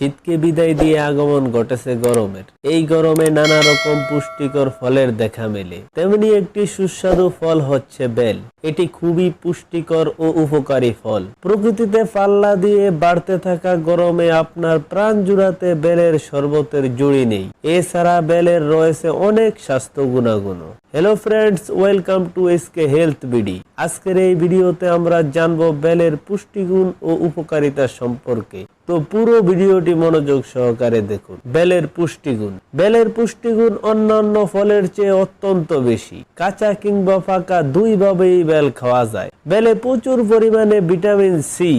শীতকে বিদায় দিয়ে আগমন ঘটেছে গরমের। এই গরমে নানা রকম পুষ্টিকর ফলের দেখা মেলে। তেমনি একটি সুস্বাদু ফল হচ্ছে বেল। এটি খুবই পুষ্টিকর ও উপকারী ফল। প্রকৃতিতে পাল্লা দিয়ে বাড়তে থাকা গরমে আপনার প্রাণ জুড়াতে বেলের শরবতের জুড়ি নেই। এছাড়া বেলের রয়েছে অনেক স্বাস্থ্য গুণাগুণ hello friends welcome to SK health BD আজকের এই ভিডিওতে আমরা জানব বেলের পুষ্টিগুণ ও উপকারিতা সম্পর্কে। তো পুরো ভিডিওটি মনোযোগ সহকারে দেখুন। বেলের পুষ্টিগুণ। বেলের পুষ্টিগুণ অন্যান্য ফলের চেয়ে অত্যন্ত বেশি। কাঁচা কিংবা ফাঁকা দুইভাবেই বেল খাওয়া যায়। বেলে প্রচুর পরিমাণে vitamin C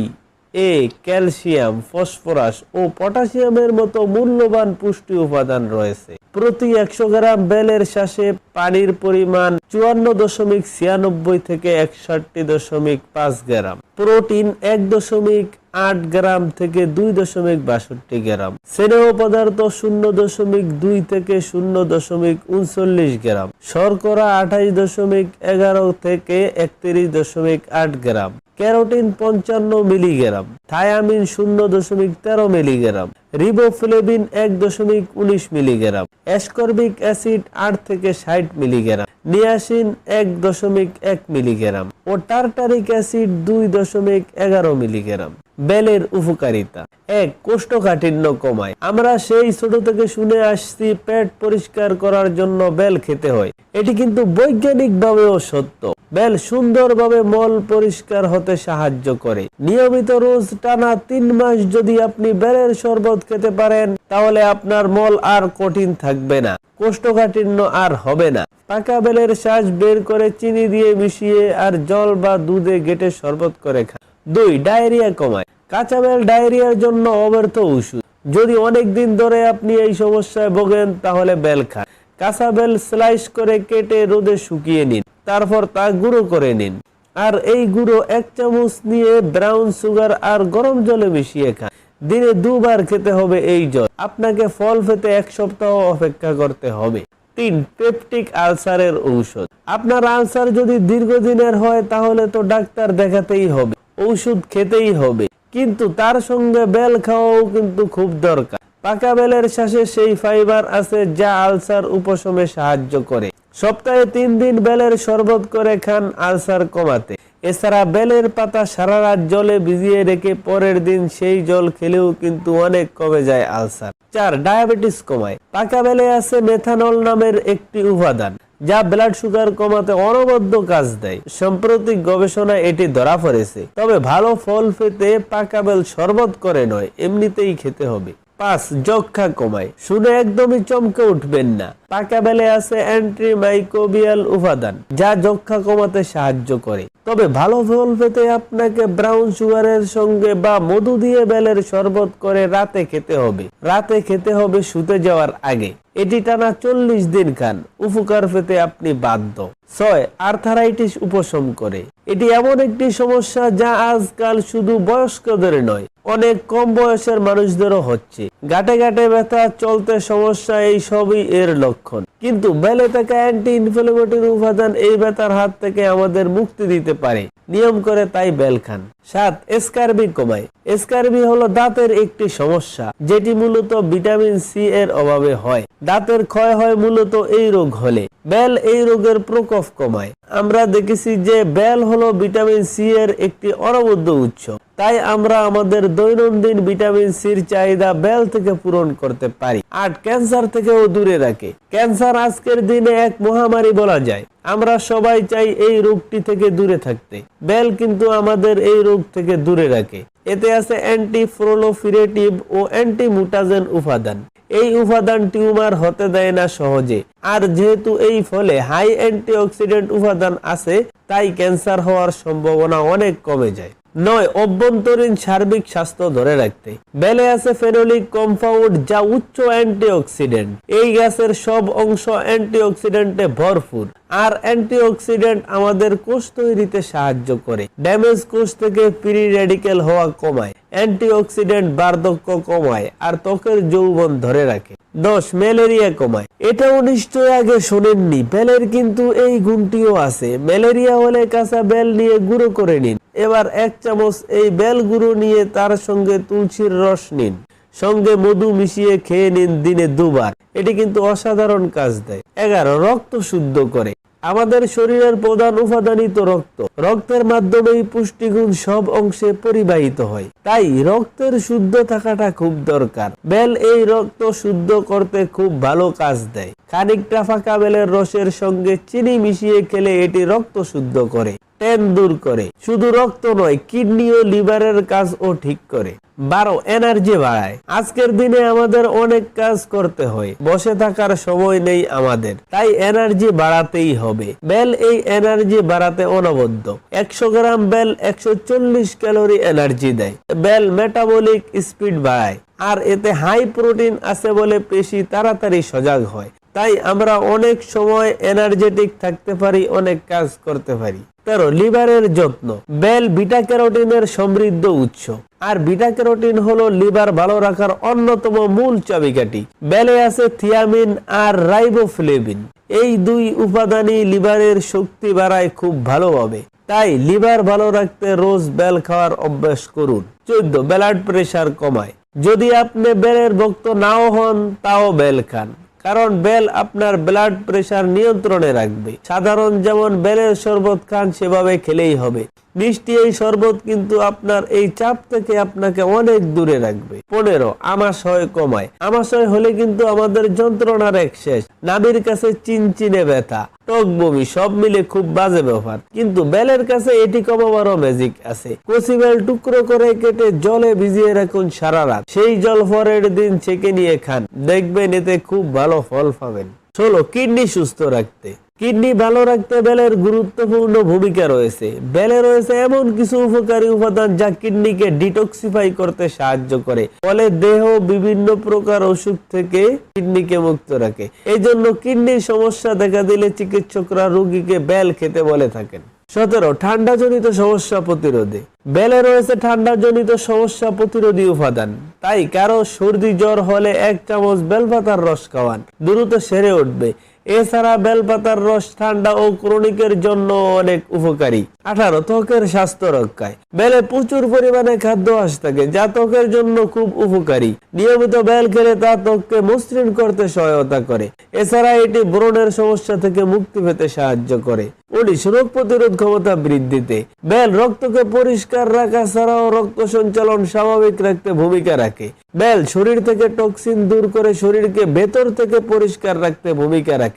A, calcium, phosphorus ও পটাশিয়ামের মতো মূল্যবান পুষ্টি উপাদান রয়েছে। প্রতি একশো গ্রাম বেলের শ্বাসে পানির পরিমাণ চুয়ান্ন দশমিক ছিয়ানব্বই থেকে একষট্টি দশমিক পাঁচ গ্রাম। প্রোটিন এক দশমিক আট গ্রাম থেকে দুই দশমিক বাষট্টি গ্রাম। স্নেহ পদার্থ শূন্য দশমিক দুই থেকে শূন্য দশমিক উনচল্লিশ গ্রাম। শর্করা আঠাইশ দশমিক এগারো থেকে একত্রিশ দশমিক আট গ্রাম। ক্যারোটিন পঞ্চান্ন মিলিগ্রাম, থায়ামিন শূন্য দশমিক তেরো মিলিগ্রাম রিবোফ্লেবিন এক দশমিক উনিশ মিলিগ্রাম, অ্যাসকর্বিক অ্যাসিড আট থেকে ষাট মিলিগ্রাম, নিয়াসিন এক দশমিক এক মিলিগ্রাম ও টার্টারিক অ্যাসিড দুই দশমিক এগারো মিলিগ্রাম। বেলের উপকারিতা। এক, কোষ্ঠকাঠিন্য কমায়। আমরা সেই ছোট থেকে শুনে আসছি, পেট পরিষ্কার করার জন্য বেল খেতে হয়। এটি কিন্তু বৈজ্ঞানিক ভাবেও সত্য। বেল সুন্দরভাবে মল পরিষ্কার হতে সাহায্য করে। নিয়মিত রোজ টানা তিন মাস যদি আপনি বেলের শরবত খেতে পারেন, তাহলে আপনার মল আর কঠিন থাকবে না। কোষ্ঠকাঠিন্য আর হবে না। পাকা বেলের শ্বাস বের করে চিনি দিয়ে মিশিয়ে আর জল বা দুধে গেটে শরবত করে খান। দুই, ডায়রিয়া কমায়। কাঁচা বেল ডায়রিয়ার জন্য অব্যর্থ ওষুধ। যদি অনেক দিন ধরে আপনি এই সমস্যায় ভোগেন, তাহলে বেল খান। কাঁচা বেল স্লাইস করে কেটে রোদে শুকিয়ে নিন। তারপর তা গুঁড়ো করে নিন। আর এই গুঁড়ো এক চামচ নিয়ে ব্রাউন সুগার আর গরম জলে মিশিয়ে খান। দিনে দুবার খেতে হবে এই জল। আপনাকে ফল পেতে এক সপ্তাহ অপেক্ষা করতে হবে। তিন, পেপটিক আলসারের ঔষধ। আপনার আলসার যদি দীর্ঘদিনের হয়, তাহলে তো ডাক্তার দেখাতেই হবে। ঔষধ খেতেই হবে। কিন্তু তার সঙ্গে বেল খাওয়াও কিন্তু খুব দরকার। পাকা বেলের শ্বাসে সেই ফাইবার আছে যা আলসার উপশমে সাহায্য করে। সপ্তাহে তিন দিন বেলের শরবত করে খান আলসার কমাতে। এছাড়া বেলের পাতা সারা রাত জলে ভিজিয়ে রেখে পরের দিন সেই জল খেলেও কিন্তু অনেক কমে যায় আলসার। চার, ডায়াবেটিস কমায়। পাকা বেলে আছে মেথানল নামের একটি উপাদান। যা ব্লাড সুগার কমাতে অনবদ্য কাজ দেয়। সাম্প্রতিক গবেষণায় এটি ধরা পড়েছে। তবে ভালো ফল পেতে পাকা বেল শরবত করে নয়, এমনিতেই খেতে হবে। পাঁচ, যক্ষা কমায়। শুনে একদমই চমকে উঠবেন না। পাকা বেলে আছে অ্যান্টি মাইক্রোবিয়াল উপাদান, যা যক্ষা কমাতে সাহায্য করে। তবে ভালো ফল পেতে আপনাকে ব্রাউন সুগারের সঙ্গে বা মধু দিয়ে বেলের শরবত করে রাতে খেতে হবে। রাতে খেতে হবে শুতে যাওয়ার আগে। এটি টানা চল্লিশ দিন খান। উপকার পেতে আপনি বাধ্য। ছয়, আর্থারাইটিস উপশম করে। এটি এমন একটি সমস্যা যা আজকাল শুধু বয়স্কদের নয়, অনেক কম বয়সের মানুষদেরও হচ্ছে। গাটে গাটে ব্যথা, চলতে সমস্যা, এই সবই এর লক্ষণ। কিন্তু বেলে থাকা অ্যান্টি ইনফ্লেমেটরি উপাদান এই ব্যথার হাত থেকে আমাদের মুক্তি দিতে পারে। নিয়ম করে তাই বেল খান। সাত এসকারবি কমায়। এসকারবি হলো দাঁতের একটি সমস্যা, যেটি মূলত ভিটামিন সি এর অভাবে হয়। দাঁতের ক্ষয় হয় মূলত এই রোগ হলে। বেল এই রোগের প্রকোপ কমায়। আমরা দেখেছি যে বেল হলো ভিটামিন সি এর একটি অনবদ্য উৎস। তাই আমরা আমাদের দৈনন্দিন ভিটামিন সির চাহিদা বেল থেকে পূরণ করতে পারি আট ক্যান্সার থেকেও দূরে রাখে। ক্যান্সার আজকের দিনে এক মহামারী বলা যায়। আমরা সবাই চাই এই রোগটি থেকে দূরে থাকতে। বেল কিন্তু আমাদের এই রোগ থেকে দূরে রাখে। এতে আছে অ্যান্টি ফ্রোলোফিরেটিভ ও অ্যান্টি মুটাজেন উপাদান। এই উপাদান টিউমার হতে দেয় না সহজে। আর যেহেতু এই ফলে হাই অ্যান্টিঅক্সিডেন্ট উপাদান আছে, তাই ক্যান্সার হওয়ার সম্ভাবনা অনেক কমে যায়। নয়, অভ্যন্তরীণ সার্বিক স্বাস্থ্য ধরে রাখতে। বেলে আছে ফেনোলিক কম্পাউন্ড যা উচ্চ অ্যান্টিঅক্সিডেন্ট। এই গাছের সব অংশ অ্যান্টিঅক্সিডেন্টে ভরপুর। আর অ্যান্টিঅক্সিডেন্ট আমাদের কোষ তৈরিতে সাহায্য করে। ড্যামেজ কোষ থেকে ফ্রি রেডিকেল হওয়া কমায়। অ্যান্টিঅক্সিডেন্ট বার্ধক্য কমায় আর ত্বকের যৌবন ধরে রাখে। দশ, ম্যালেরিয়া কমায়। এটাও নিশ্চয় আগে শোনেননি। বেলের কিন্তু এই গুণটিও আছে। ম্যালেরিয়া হলে কাঁচা বেল নিয়ে গুঁড়ো করে নিন। এবার এক চামচ এই বেল গুঁড়ো নিয়ে তার সঙ্গে তুলসীর রস নিন। সঙ্গে মধু মিশিয়ে খেয়ে নিন দিনে দুবার। এটি কিন্তু অসাধারণ কাজ দেয়। এগারো, রক্ত শুদ্ধ করে। আমাদের শরীরের প্রধান উপাদানই তো রক্ত। রক্তের মাধ্যমেই পুষ্টিগুণ সব অংশে পরিবাহিত হয়। তাই রক্তের শুদ্ধ থাকাটা খুব দরকার। বেল এই রক্ত শুদ্ধ করতে খুব ভালো কাজ দেয়। খানিকটা ফাঁকা বেলের রসের সঙ্গে চিনি মিশিয়ে খেলে এটি রক্ত শুদ্ধ করে। টেন দূর করে। শুধু রক্ত নয় কিডনি ও লিভারের কাজও ঠিক করে। বারো এনার্জি বাড়ায়। আজকের দিনে আমাদের অনেক কাজ করতে হয়। বসে থাকার সময় নেই আমাদের। তাই এনার্জি বাড়াতেই হবে। বেল এই এনার্জি বাড়াতে অনবদ্য। একশো গ্রাম বেল একশো চল্লিশ ক্যালোরি এনার্জি দেয়। বেল মেটাবলিক স্পিড বাড়ায়। আর এতে হাই প্রোটিন আছে বলে পেশি তাড়াতাড়ি সজাগ হয়। তাই আমরা অনেক সময় এনার্জেটিক থাকতে পারি, অনেক কাজ করতে পারি। তেরো লিভারের যত্ন। বেল বিটা ক্যারোটিনের সমৃদ্ধ উৎস। আর বিটা ক্যারোটিন হলো লিভার ভালো রাখার অন্যতম মূল চাবিকাঠি। বেলে আছে থিয়ামিন আর রাইবোফ্লেভিন এই দুই উপাদানই লিভারের শক্তি বাড়ায় খুব ভালোভাবে। তাই লিভার ভালো রাখতে রোজ বেল খাওয়ার অভ্যাস করুন। চোদ্দ ব্লাড প্রেশার কমায়। যদি আপনি বেলের ভক্ত নাও হন, তাও বেল খান। কারণ বেল আপনার ব্লাড প্রেশার নিয়ন্ত্রণে রাখবে। সাধারণ যেমন বেলের শরবত খান, সেভাবে খেলেই হবে। মিষ্টি এই শরবত কিন্তু আপনার এই চাপ থেকে আপনাকে অনেক দূরে রাখবে। পনেরো আমাশয় কমায়। আমাশয় হলে কিন্তু আমাদের যন্ত্রণার এক শেষ। নাবির কাছে চিনচিনে ব্যথা। টক বমি, সব মিলে খুব বাজে ব্যাপার। কিন্তু বেলের কাছে এটি কমাবারও ম্যাজিক আছে। কচি বেল টুকরো করে কেটে জলে ভিজিয়ে রাখুন সারা রাত। সেই জল পরের দিন ছেঁকে নিয়ে খান। দেখবেন এতে খুব ভালো ফল পাবেন। ষোলো কিডনি সুস্থ রাখতে। কিডনি ভালো রাখতে বেলের গুরুত্বপূর্ণ ভূমিকা রয়েছে। বেলে রয়েছে এমন কিছু উপকারী উপাদান যা কিডনিকে ডিটক্সিফাই করতে সাহায্য করে। ফলে দেহ বিভিন্ন প্রকার অসুখ থেকে কিডনিকে মুক্ত রাখে। এই জন্য কিডনির সমস্যা দেখা দিলে চিকিৎসকরা রোগীকে বেল খেতে বলে থাকেন। সতেরো ঠান্ডা জনিত সমস্যা প্রতিরোধে। বেলে রয়েছে ঠান্ডা জনিত সমস্যা প্রতিরোধী উপাদান। তাই কারও সর্দি জ্বর হলে এক চামচ বেলপাতার রস খাওয়ান। দ্রুত সেরে উঠবে। এছাড়া বেলপাতার রস ঠান্ডা ও ক্রনিকের জন্য অনেক উপকারী। আঠারো, ত্বকের স্বাস্থ্য রক্ষায়। বেলে প্রচুর পরিমাণে খাদ্য আঁশ থাকে, যা ত্বকের জন্য খুব উপকারী। নিয়মিত বেল খেলে তা ত্বককে মসৃণ করতে সহায়তা করে। এছাড়া এটি ব্রণের সমস্যা থেকে মুক্তি পেতে সাহায্য করে। উনিশ, রোগ প্রতিরোধ ক্ষমতা বৃদ্ধিতে। বেল রক্তকে পরিষ্কার রাখা ছাড়াও রক্ত সঞ্চালন স্বাভাবিক রাখতে ভূমিকা রাখে। বেল শরীর থেকে টক্সিন দূর করে শরীরকে ভেতর থেকে পরিষ্কার রাখতে ভূমিকা রাখে।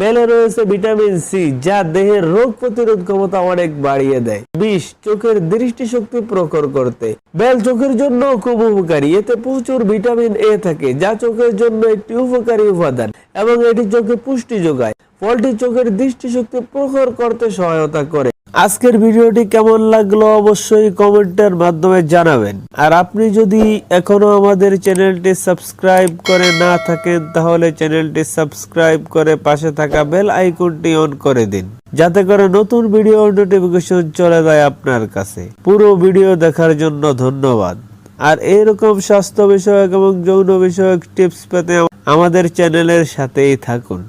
বেলে রয়েছে ভিটামিন সি, যা দেহের রোগ প্রতিরোধ ক্ষমতা অনেক বাড়িয়ে দেয়। বিষ চোখের দৃষ্টিশক্তি প্রখর করতে। বেল চোখের জন্য খুব উপকারী। এতে প্রচুর ভিটামিন এ থাকে, যা চোখের জন্য একটি উপকারী উপাদান এবং এটি চোখে পুষ্টি যোগায়। ফলটি চোখের দৃষ্টিশক্তি প্রখর করতে সহায়তা করে। আজকের ভিডিওটি কেমন লাগল অবশ্যই কমেন্টের মাধ্যমে জানাবেন। আর আপনি যদি এখনও আমাদের চ্যানেলটি সাবস্ক্রাইব করে না থাকেন, তাহলে চ্যানেলটি সাবস্ক্রাইব করে পাশে থাকা বেল আইকনটি অন করে দিন, যাতে করে নতুন ভিডিও নোটিফিকেশন চলে যায় আপনার কাছে। পুরো ভিডিও দেখার জন্য ধন্যবাদ। আর এরকম স্বাস্থ্য বিষয়ক এবং যৌন বিষয়ক টিপস পেতে আমাদের চ্যানেলের সাথেই থাকুন।